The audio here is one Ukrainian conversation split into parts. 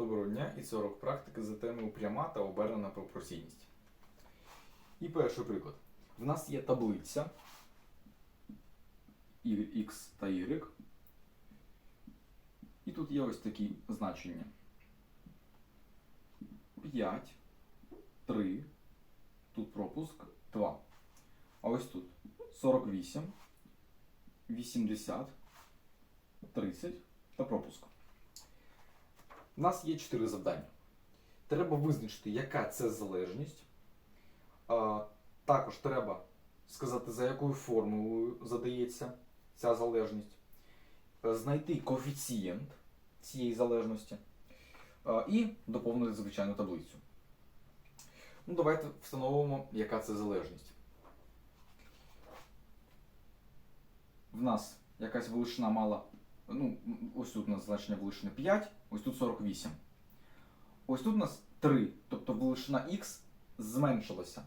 Доброго дня і це урок практики за темою пряма та обернена пропорційність. І перший приклад. В нас є таблиця x та y. І тут є ось такі значення. 5, 3, тут пропуск 2. А ось тут 48, 80, 30 та пропуск. У нас є чотири завдання. Треба визначити, яка це залежність. Також треба сказати, за якою формулою задається ця залежність. Е, Знайти коефіцієнт цієї залежності. І доповнити звичайну таблицю. Ну, давайте встановимо, яка це залежність. В нас якась величина мала ну, ось тут у нас значення величини 5, ось тут 48. Ось тут у нас 3, тобто величина x зменшилася.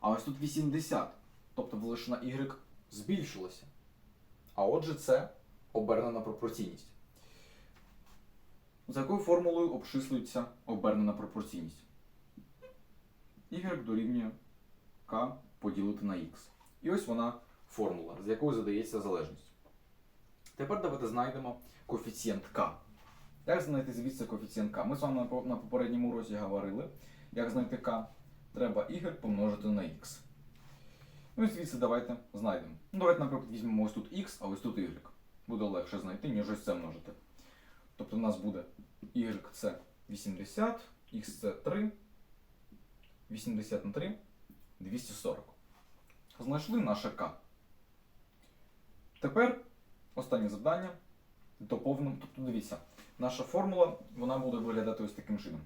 А ось тут 80, тобто величина y збільшилася. А отже, це обернена пропорційність. За якою формулою обчислюється обернена пропорційність? y дорівнює k поділити на x. І ось вона формула, з якою задається залежність. Тепер давайте знайдемо коефіцієнт k. Як знайти звідси коефіцієнт k? Ми з вами на попередньому уроці говорили, як знайти k. Треба y помножити на x. Ну і звідси давайте знайдемо. Ну, давайте, наприклад, візьмемо ось тут x, а ось тут y. Буде легше знайти, ніж ось це множити. Тобто у нас буде y це 80, x це 3, 80 на 3, 240. Знайшли наше k. Тепер Останнє завдання. Доповнимо. Тобто дивіться, наша формула вона буде виглядати ось таким чином.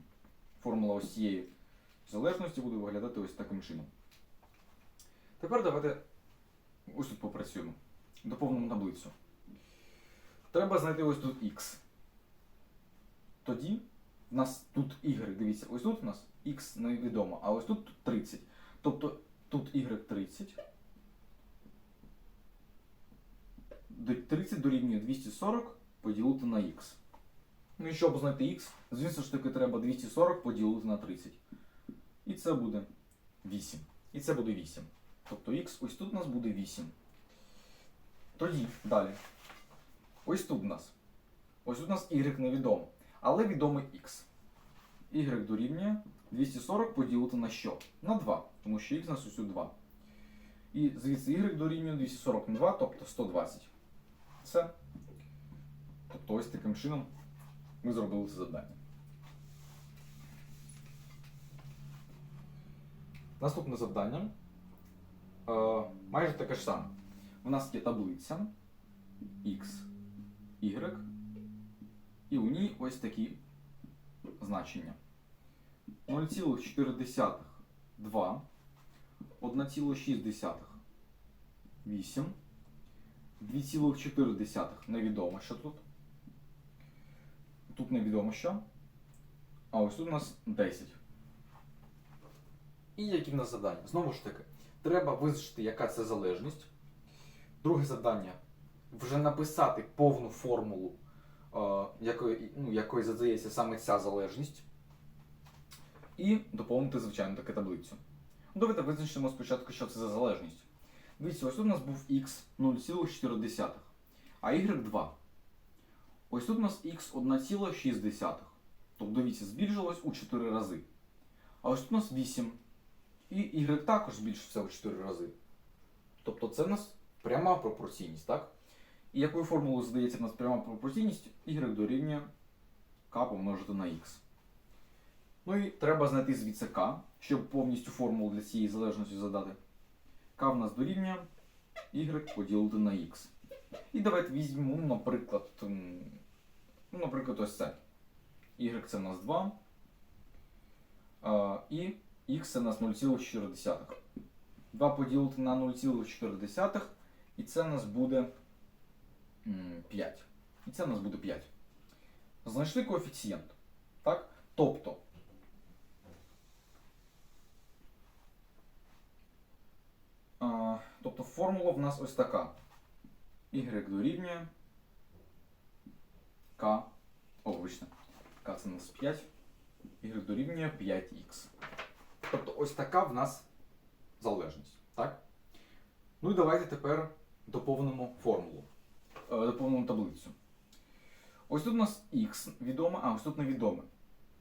Формула ось цієї залежності буде виглядати ось таким чином. Тепер давайте ось тут попрацюємо. Доповнимо таблицю. Треба знайти ось тут x. Тоді в нас тут y, дивіться, ось тут у нас x невідомо, а ось тут 30. Тобто тут y 30. До- 30 дорівнює 240 поділити на х. Ну і щоб знайти х, звісно ж таки треба 240 поділити на 30. І це буде 8. І це буде 8. Тобто х ось тут у нас буде 8. Тоді далі. Ось тут у нас. Ось тут у нас y невідомо. Але відомий х. y дорівнює 240 поділити на що? На 2. Тому що х у нас ось тут 2. І звідси y дорівнює 240 на 2, тобто 120. Все. Тобто ось таким чином ми зробили це завдання. Наступне завдання е, майже таке ж саме. У нас є таблиця X, Y, і у ній ось такі значення. 0,4 2, 1,6 8, 2,4 невідомо, що тут. Тут невідомо що. А ось тут у нас 10. І які в нас завдання? Знову ж таки, треба визначити, яка це залежність. Друге завдання вже написати повну формулу, е, якої, ну, якої задається саме ця залежність. І доповнити, звичайно, таку таблицю. Давайте визначимо спочатку, що це за залежність. Дивіться, ось тут у нас був x 0,4, а y 2. Ось тут у нас x 1,6. Тобто, дивіться, збільшилось у 4 рази. А ось тут у нас 8. І y також збільшився у 4 рази. Тобто це у нас пряма пропорційність, так? І якою формулою задається в нас пряма пропорційність, y дорівнює k помножити на x. Ну і треба знайти звідси k, щоб повністю формулу для цієї залежності задати. K в нас дорівнює y поділити на x. І давайте візьмемо, наприклад, наприклад, ось це. Y це у нас 2. І x це у нас 0,4. 2 поділити на 0,4. І це у нас буде 5. І це у нас буде 5. Знайшли коефіцієнт. Так? Тобто. А, тобто формула в нас ось така. y дорівнює k. О, вибачте. К це у нас 5. Y дорівнює 5х. Тобто ось така в нас залежність. Так? Ну і давайте тепер доповнимо формулу. Е, доповнимо таблицю. Ось тут у нас х відоме, а ось тут невідоме.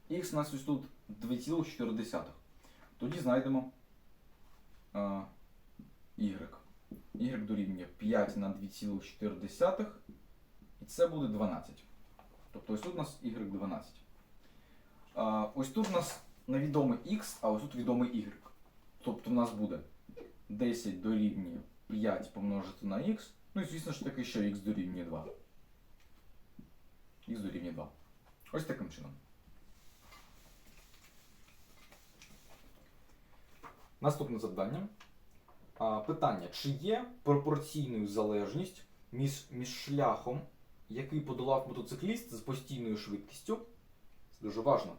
Х у нас ось тут 2,4. Тоді знайдемо е, y. y дорівнює 5 на 2,4. І це буде 12. Тобто ось тут у нас y 12. А, ось тут у нас невідомий x, а ось тут відомий y. Тобто у нас буде 10 дорівнює 5 помножити на x. Ну і звісно ж таки, що x дорівнює 2. Х дорівнює 2. Ось таким чином. Наступне завдання. Питання: чи є пропорційною залежність між, між шляхом, який подолав мотоцикліст з постійною швидкістю? Це дуже важливо.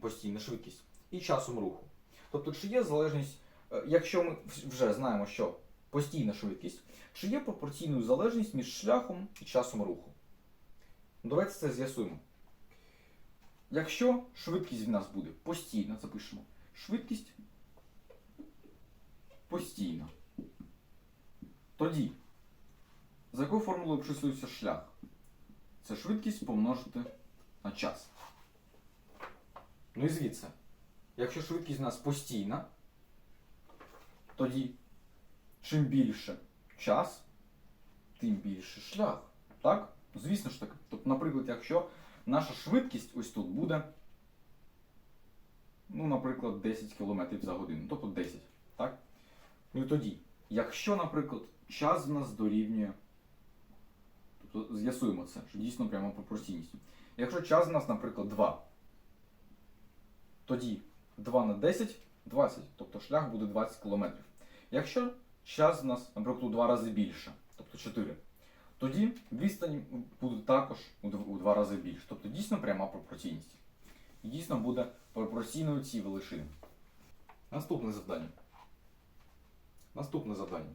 Постійна швидкість. І часом руху. Тобто, чи є залежність, е, якщо ми вже знаємо, що постійна швидкість, чи є пропорційною залежність між шляхом і часом руху? Ну, Давайте це з'ясуємо. Якщо швидкість в нас буде постійна, запишемо. Швидкість постійна. Тоді, за якою формулою обчислюється шлях? Це швидкість помножити на час. Ну і звідси, якщо швидкість в нас постійна, тоді чим більше час, тим більше шлях. Так? Звісно ж таки. Тобто, наприклад, якщо наша швидкість ось тут буде, ну, наприклад, 10 км за годину, тобто 10. Так? Ну і тоді, якщо, наприклад, час в нас дорівнює, тобто з'ясуємо це, що дійсно прямо пропорційність. Якщо час в нас, наприклад, 2, тоді 2 на 10 20, тобто шлях буде 20 км. Якщо час в нас, наприклад, у 2 рази більше, тобто 4, тоді відстань буде також у 2 рази більше. Тобто дійсно пряма пропорційність. І дійсно буде пропорційною ці величини. Наступне завдання. Наступне завдання.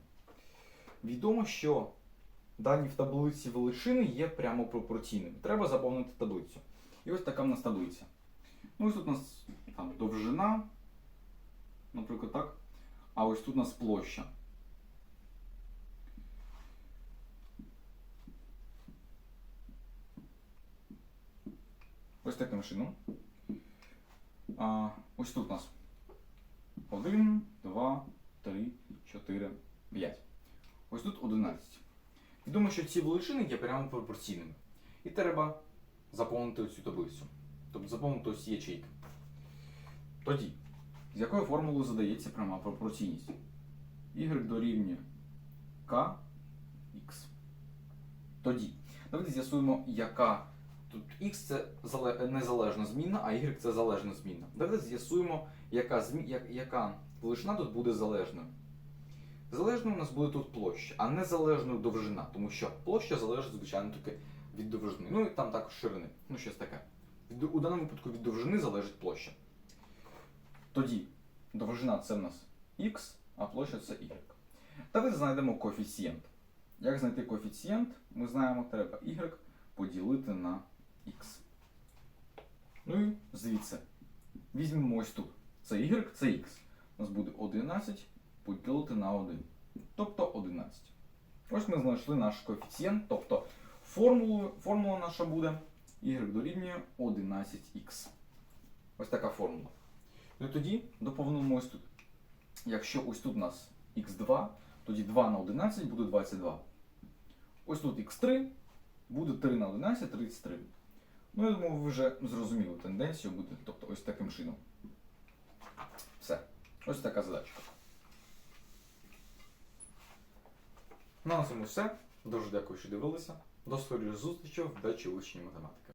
Відомо, що дані в таблиці величини є прямо пропорційними. Треба заповнити таблицю. І ось така в нас таблиця. Ну, ось тут у нас там, довжина, наприклад, так. А ось тут у нас площа. Ось таким чином. Ось тут у нас 1, 2, 3, 4, 5. Ось тут 11. Відомо, що ці величини є прямо пропорційними. І треба заповнити цю таблицю. Тобто заповнити ось ячейки. Тоді, з якою формулою задається пряма пропорційність? Y дорівнює K X. Тоді, давайте з'ясуємо, яка тут X це незалежна змінна, а Y це залежна змінна. Давайте з'ясуємо, яка, змі... яка величина тут буде залежною. Залежною у нас буде тут площа, а незалежною довжина, тому що площа залежить, звичайно, таки від довжини. Ну і там також ширини. Ну, щось таке. У даному випадку від довжини залежить площа. Тоді довжина це в нас x, а площа це y. Давайте знайдемо коефіцієнт. Як знайти коефіцієнт? Ми знаємо, треба y поділити на x. Ну і звідси. Візьмемо ось тут. Це y, це x. У нас буде 11 поділити на 1. Тобто 11. Ось ми знайшли наш коефіцієнт. Тобто формулу, формула наша буде y дорівнює 11х. Ось така формула. Ну і тоді доповнимо ось тут. Якщо ось тут у нас х2, тоді 2 на 11 буде 22. Ось тут х3 буде 3 на 11 33. Ну, я думаю, ви вже зрозуміли тенденцію буде, тобто ось таким чином. Все. Ось така задачка. Ну, На цьому все. Дуже дякую, що дивилися. До скорої зустрічі в учні математики.